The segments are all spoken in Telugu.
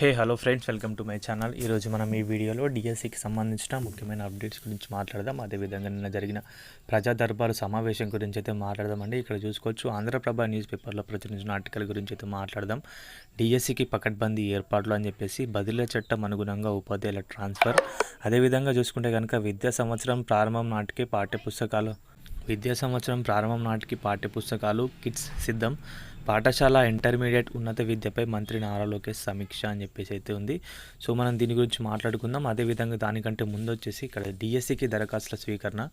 Hey hello friends welcome to my channel. ఈరోజు మనం ఈ వీడియోలో డిఎస్సికి సంబంధించిన ముఖ్యమైన అప్డేట్స్ గురించి మాట్లాడదాం. అదేవిధంగా నిన్న జరిగిన ప్రజా దర్బారు సమావేశం గురించి అయితే మాట్లాడదామండి. ఇక్కడ చూసుకోవచ్చు ఆంధ్రప్రభ న్యూస్ పేపర్లో ప్రచురించిన ఆర్టికల్ గురించి అయితే మాట్లాడదాం. డిఎస్సికి పకడ్బందీ ఏర్పాట్లు అని చెప్పేసి బదిలీ చట్టం అనుగుణంగా ఉపాధ్యాయుల ట్రాన్స్ఫర్. అదేవిధంగా చూసుకుంటే కనుక విద్యా సంవత్సరం ప్రారంభం నాటికే పాఠ్యపుస్తకాలు విద్యా సంవత్సరం ప్రారంభం నాటికి పాఠ్యపుస్తకాలు కిట్స్ సిద్ధం. పాఠశాల ఇంటర్మీడియట్ ఉన్నత విద్యపై మంత్రి నారా లోకేష్ సమీక్ష అని చెప్పేసి అయితే ఉంది. సో మనం దీని గురించి మాట్లాడుకుందాం. అదేవిధంగా దానికంటే ముందు వచ్చేసి ఇక్కడ డిఎస్సికి దరఖాస్తుల స్వీకరణ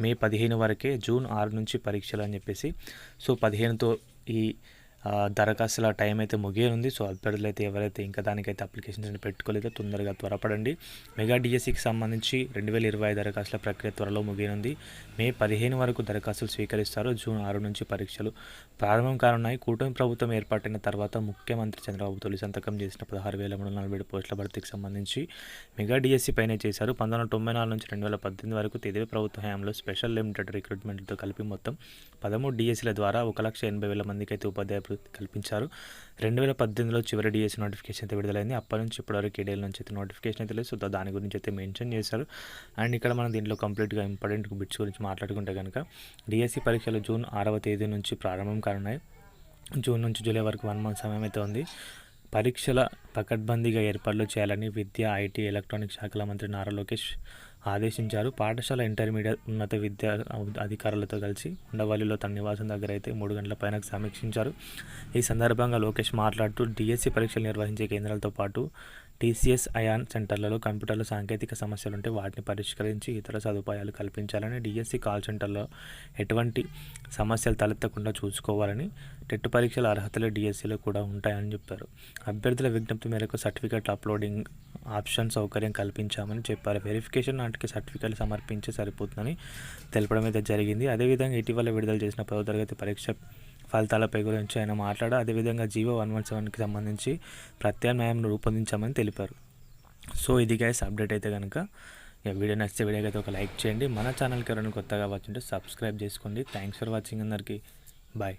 మే పదిహేను వరకే జూన్ ఆరు నుంచి పరీక్షలు అని చెప్పేసి. సో పదిహేనుతో ఈ దరఖాస్తుల టైం అయితే ముగియనుంది. సో అభ్యర్థులు అయితే ఎవరైతే ఇంకా దానికైతే అప్లికేషన్స్ పెట్టుకోలేదో తొందరగా త్వరపడండి. మెగా డిఎస్సికి సంబంధించి రెండు వేల ఇరవై ఐదు దరఖాస్తుల ప్రక్రియ త్వరలో ముగియనుంది. మే పదిహేను వరకు దరఖాస్తులు స్వీకరిస్తారు. జూన్ ఆరు నుంచి పరీక్షలు ప్రారంభం కానున్నాయి. కూటమి ప్రభుత్వం ఏర్పాటైన తర్వాత ముఖ్యమంత్రి చంద్రబాబు తొలి సంతకం చేసిన పదహారు వేల మూడు నలభై ఏడు పోస్టుల భర్తీకి సంబంధించి మెగా డిఎస్సి పైనే చేశారు. పంతొమ్మిది వందల తొంభై నాలుగు నుంచి రెండు వేల పద్దెనిమిది వరకు తెదేవి ప్రభుత్వ హయాంలో స్పెషల్ లిమిటెడ్ రిక్రూట్మెంట్తో కలిపి మొత్తం పదమూడు డిఎస్సీల ద్వారా ఒక లక్ష ఎనభై వేల మందికి అయితే ఉపాధ్యాయ కల్పించారు. రెండు వేల పద్దెనిమిదిలో చివరి డిఎస్ నోటిఫికేషన్ అయితే విడుదలైంది. అప్పటి నుంచి ఇప్పటివరకు ఏడేళ్ళ నుంచి అయితే నోటిఫికేషన్ అయితే లేదు. సో దాని గురించి అయితే మెన్షన్ చేశారు. అండ్ ఇక్కడ మనం దీంట్లో కంప్లీట్గా ఇంపార్టెంట్ బిట్స్ గురించి మాట్లాడుకుంటే కనుక డిఎస్సి పరీక్షలు జూన్ ఆరవ తేదీ నుంచి ప్రారంభం కానున్నాయి. జూన్ నుంచి జూలై వరకు వన్ మంత్ సమయం అయితే ఉంది. పరీక్షల పకడ్బందీగా ఏర్పాట్లు చేయాలని విద్య ఐటీ ఎలక్ట్రానిక్ శాఖల మంత్రి నారా లోకేష్ ఆదేశించారు. పాఠశాల ఇంటర్మీడియట్ ఉన్నత విద్యా అధికారులతో కలిసి ఉండవల్లిలో తన నివాసం దగ్గర అయితే మూడు గంటల పైన సమీక్షించారు. ఈ సందర్భంగా లోకేష్ మాట్లాడుతూ డిఎస్సి పరీక్షలు నిర్వహించే కేంద్రాలతో పాటు టీసీఎస్ అయాన్ సెంటర్లలో కంప్యూటర్ల సాంకేతిక సమస్యలు ఉంటే వాటిని పరిష్కరించి ఇతర సదుపాయాలు కల్పించాలని డిఎస్సి కాల్ సెంటర్లో ఎటువంటి సమస్యలు తలెత్తకుండా చూసుకోవాలని టెట్ పరీక్షల అర్హతలు డిఎస్సిలో కూడా ఉంటాయని చెప్పారు. అభ్యర్థుల విజ్ఞప్తి మేరకు సర్టిఫికేట్ అప్లోడింగ్ ఆప్షన్ సౌకర్యం కల్పించామని చెప్పారు. వెరిఫికేషన్ నాటికి సర్టిఫికెట్లు సమర్పించే సరిపోతుందని తెలపడం అయితే జరిగింది. అదేవిధంగా ఇటీవల విడుదల చేసిన పదో తరగతి పరీక్ష ఫలితాలపై గురించి ఆయన మాట్లాడారు. అదేవిధంగా జీవో వన్ వన్ సెవెన్కి సంబంధించి ప్రత్యామ్నాయం రూపొందించామని తెలిపారు. సో ఇది గైస్ అప్డేట్ అయితే కనుక వీడియో నచ్చితే వీడియోకి అయితే ఒక లైక్ చేయండి. మన ఛానల్కి ఎవరైనా కొత్తగా వచ్చింటే సబ్స్క్రైబ్ చేసుకోండి. థ్యాంక్స్ ఫర్ వాచింగ్ అందరికీ. బాయ్